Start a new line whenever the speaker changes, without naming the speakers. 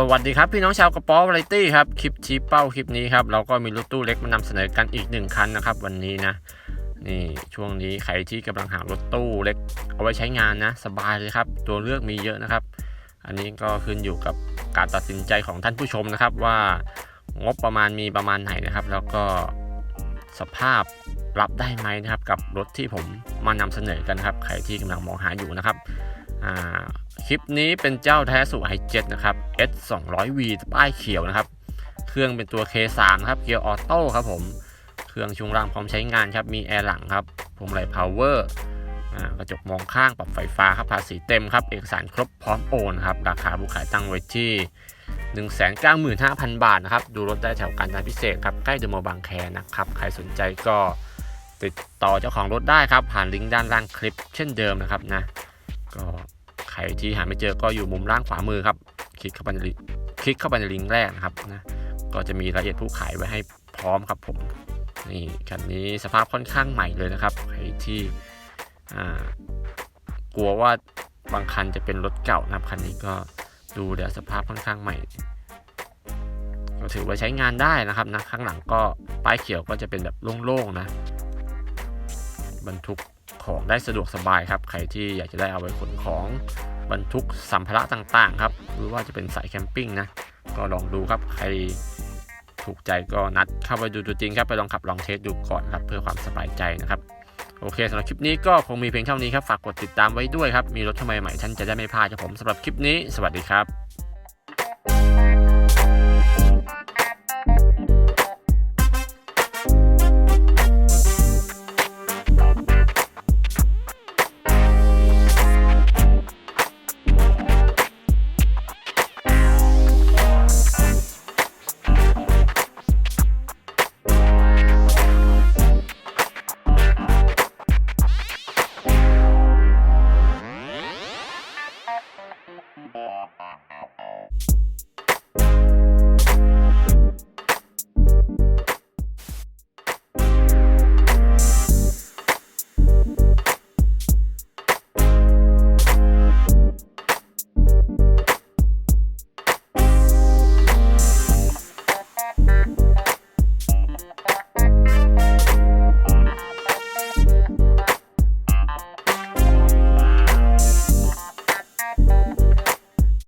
สวัสดีครับพี่น้องชาวกระป๋อวาไรตี้ครับคลิปชี้เป้าคลิปนี้ครับเราก็มีรถตู้เล็กมานำเสนอกันอีกหนึ่งคันนะครับ วันนี้นะนี่ช่วงนี้ใครที่กำลังหารถตู้เล็กเอาไว้ใช้งานนะ สบายเลยครับ ตัวเลือกมีเยอะนะครับ อันนี้ก็ขึ้นอยู่กับการตัดสินใจของท่านผู้ชมนะครับ ว่างบประมาณมีประมาณไหนนะครับ แล้วก็ สภาพรับได้ไหมนะครับกับรถที่ผมมานำเสนอกันครับใครที่กำลังมองหาอยู่นะครับคลิปนี้เป็นเจ้าแท้สุไฮเจ็ดนะครับ S 2 0 0 V ป้ายเขียวนะครับ เครื่องเป็นตัว K3 ครับเกียร์ออโต้ครับผม เครื่องช่วงล่างพร้อมใช้งานครับ มีแอร์หลังครับพวงมาลัยพาวเวอร์กระจกมองข้างปรับไฟฟ้าครับภาษีเต็มครับ เอกสารครบพร้อมโอนครับ ราคาผู้ขายตั้งไว้ที่ 195,000 บาทนะครับ ดูรถได้แถวการจนาพิเศษครับ ใกล้เดอะมอลล์บางแคนะครับ ใครสนใจก็ติดต่อเจ้าของรถได้ครับ ผ่านลิงก์ด้านล่างคลิปเช่นเดิมนะครับนะ ก็ใครที่หาไม่เจอก็อยู่มุมล่างขวามือครับ คลิกเข้าไปในคลิกเข้าไปในลิงก์แรกนะครับนะ ก็จะมีรายละเอียดผู้ขายไว้ให้พร้อมครับผม นี่คันนี้สภาพค่อนข้างใหม่เลยนะครับ ใครที่กลัวว่าบางคันจะเป็นรถเก่านะครับคันนี้ก็ ดูเดี๋ยวสภาพค่อนข้างใหม่ก็ถือว่าใช้งานได้นะครับนะข้างหลังก็ป้ายเขียวก็จะเป็นแบบโล่งๆนะ บรรทุกของได้สะดวกสบายครับ ใครที่อยากจะได้เอาไว้ขนของบรรทุกสัมภาระต่างๆครับหรือว่าจะเป็นสายแคมปิ้งนะก็ลองดูครับใครถูกใจก็นัดเข้าไปดูตัวจริงครับไปลองขับลองเทสดูก่อนครับเพื่อความสบายใจนะครับ โอเคสำหรับคลิปนี้ก็คงมีเพียงเท่านี้ครับ ฝากกดติดตามไว้ด้วยครับ มีรถทำไมใหม่ท่านจะได้ไม่พลาดครับผมสำหรับคลิปนี้ สวัสดีครับ